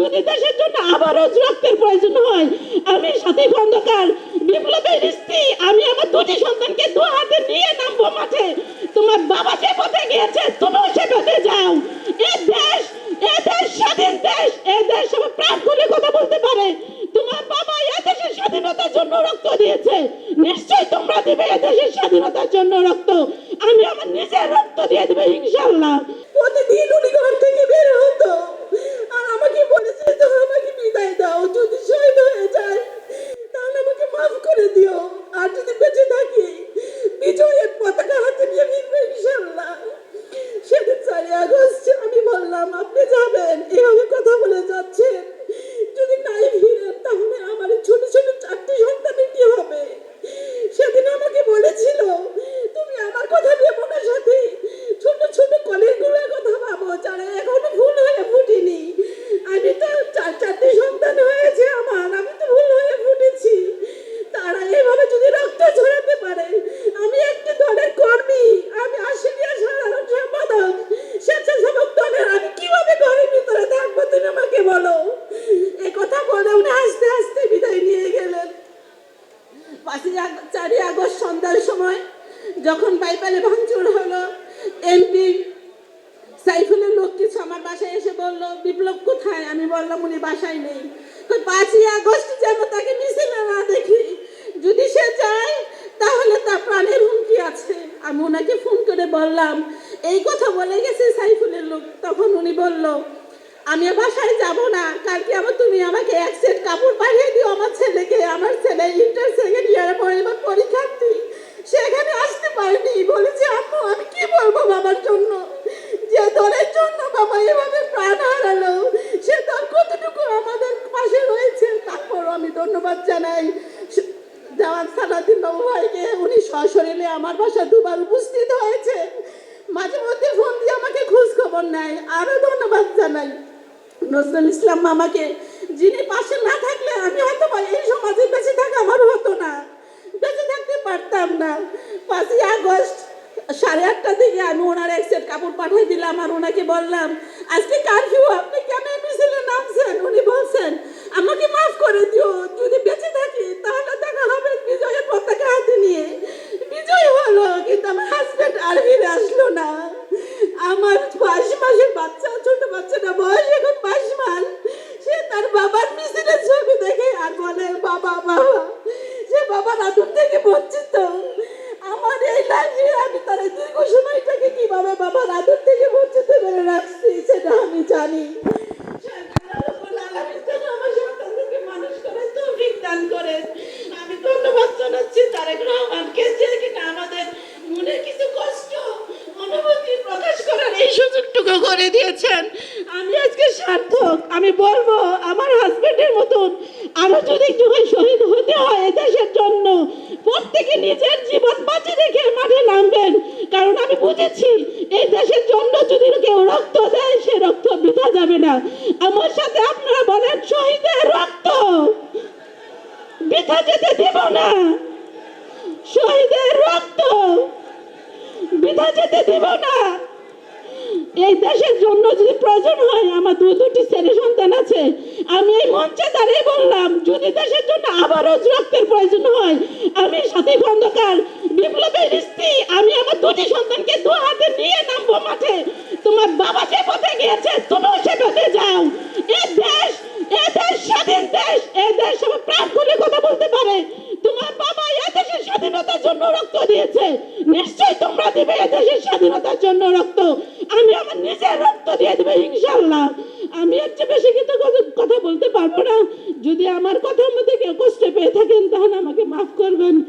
যদি দেশের জন্য আবারও রক্তের প্রয়োজন হয়, আমি সাথী খন্দকার বিপ্লবের স্ত্রী, আমি আমার দুটি সন্তানকে দু হাতে নিয়ে নামবো মাঠে। তোমার বাবা যে পথে গিয়েছে তুমিও সে পথে যাও। এ দেশ এ দেশ স্বাধীন দেশ, এ দেশ সবাই প্রাণ কথা বলতে পারে। তোমার বাবা এ দেশের স্বাধীনতার জন্য রক্ত দিয়েছে। নিশ্চয়ই তোমরা দিবে এ দেশের স্বাধীনতার জন্য রক্ত। আমি আমার নিজের রক্ত দিয়ে দেবে ইনশাল্লাহ yeah, বলো? এ কথা বলে উনি আস্তে আস্তে বিদায় নিয়ে গেলেন। পাঁচই চারই আগস্ট সন্ধ্যার সময় যখন পাইপালে ভাঙচুর হলো, এমপি সাইফুলের লোক কিছু আমার বাসায় এসে বলল, বিপ্লব কোথায়? আমি বললাম, উনি বাসায় নেই। তো পাঁচই আগস্ট যেন তাকে মিছিলে না দেখি, যদি সে যায় তাহলে তার প্রাণের হুমকি আছে। আমি ওনাকে ফোন করে বললাম, এই কথা বলে গেছে সাইফুলের লোক। তখন উনি বলল আমি বাসায় যাব না, কালকে আবার তুমি আমাকে এক সেট কাপড় পাঠিয়ে দিও আমার ছেলেকে, আমার ছেলে ইন্টার সেকেন্ড ইয়ারে পড়ে এবার পরীক্ষার্থী। সেখানে আসতে পারেনি, বলেছে, আম্মু, আমি কি বলব বাবার জন্য? যে দলের জন্য বাবা এভাবে প্রাণ হারালো। সে দল কতটুকু আমাদের পাশে রয়েছে, তারপরও আমি ধন্যবাদ জানাই। জামাত সালাদিন বাবু ভাইকে, উনি সশরীরে আমার বাসা দুবার উপস্থিত হয়েছে। মাঝে মধ্যে ফোন দিয়ে আমাকে খোঁজ খবর নেয়, আরও ধন্যবাদ জানাই। নজরুল ইসলাম মামাকে, যিনি পাশে না থাকলে আমি হয়তো এই সমাজে বেঁচে থাকা আমার হতো না। বেঁচে থাকতে পারতাম না। পাঁচই আগস্ট সাড়ে আটটা দিকে আমি ওনার এক সেট কাপড় পাঠিয়ে দিলাম আর ওনাকে বললাম, আজকে কারফিউ আপনি কেন মিছিলে নামছেন? উনি বলছেন, আমাকে মাফ করে দিও। যদি বেঁচে থাকি, তাহলে দেখা হবে বিজয়ের পতাকা হাতে নিয়ে। বিজয় হলো, কিন্তু আমার হাজবেন্ড আর ফিরে আসলো না। আমার বাইশ মাসের বাচ্চা বাবার মিছিলের ছবি দেখে আর বলে, বাবা বাবা সে বাবা আদর থেকে বঞ্চিত, আমার এই লাইফে আমি তার দীর্ঘ সময়টাকে কীভাবে বাবা আদর থেকে বঞ্চিত করে রাখছি, সেটা আমি জানি। আমি ধন্যবাদ জানাচ্ছি, তারেক রহমানকে যে কিনা আমাদের মনে কিছু কষ্ট, অনুভূতি প্রকাশ করার এই সুযোগটুকু করে দিয়েছেন আমি আজকে সার্থক, আমি বলব আমার হাজবেন্ডের মতন আরও যদি একটু শহীদ হতে হয় এ দেশের জন্য, প্রত্যেকে নিজের জীবন বাঁচিয়ে রেখে মাঠে নামবেন। কারণ আমি বুঝেছি, এই দেশের জন্য যদি কেউ রক্ত দেয়, সে রক্ত বৃথা যাবে না। আমার সাথে আপনারা বলেন, শহীদের রক্ত বৃথা যেতে দেব না। শহীদের রক্ত বৃথা যেতে দেব না। এই দেশের জন্য যদি প্রয়োজন হয়, আমার দু দুটি ছেলে সন্তান আছে, আমি এই মঞ্চে দাঁড়িয়ে বললাম, যদি দেশের জন্য আবারও রক্তের প্রয়োজন হয়, আমি সাথী খন্দকার বিপ্লবের স্ত্রী আমি আমার দুটি সন্তানকে দু হাতে নিয়ে নামবো মাঠে তোমার বাবা যে পথে গিয়েছে তুমিও সে পথে যাও এ দেশ এ দেশ স্বাধীন দেশ এ দেশ সবাই প্রাণ খুলে কথা বলতে পারে তোমার বাবা এ দেশের স্বাধীনতার জন্য রক্ত দিয়েছে। নিশ্চয়ই তোমরা দিবে দেশের স্বাধীনতার জন্য রক্ত। আমি আমার নিজের রক্ত দিয়ে দেবে ইনশাল্লাহ আমি এর চেয়ে বেশি কিন্তু কথা- বলতে পারব না। যদি আমার কথার মধ্যে কেউ কষ্ট পেয়ে থাকেন, তাহলে আমাকে মাফ করবেন।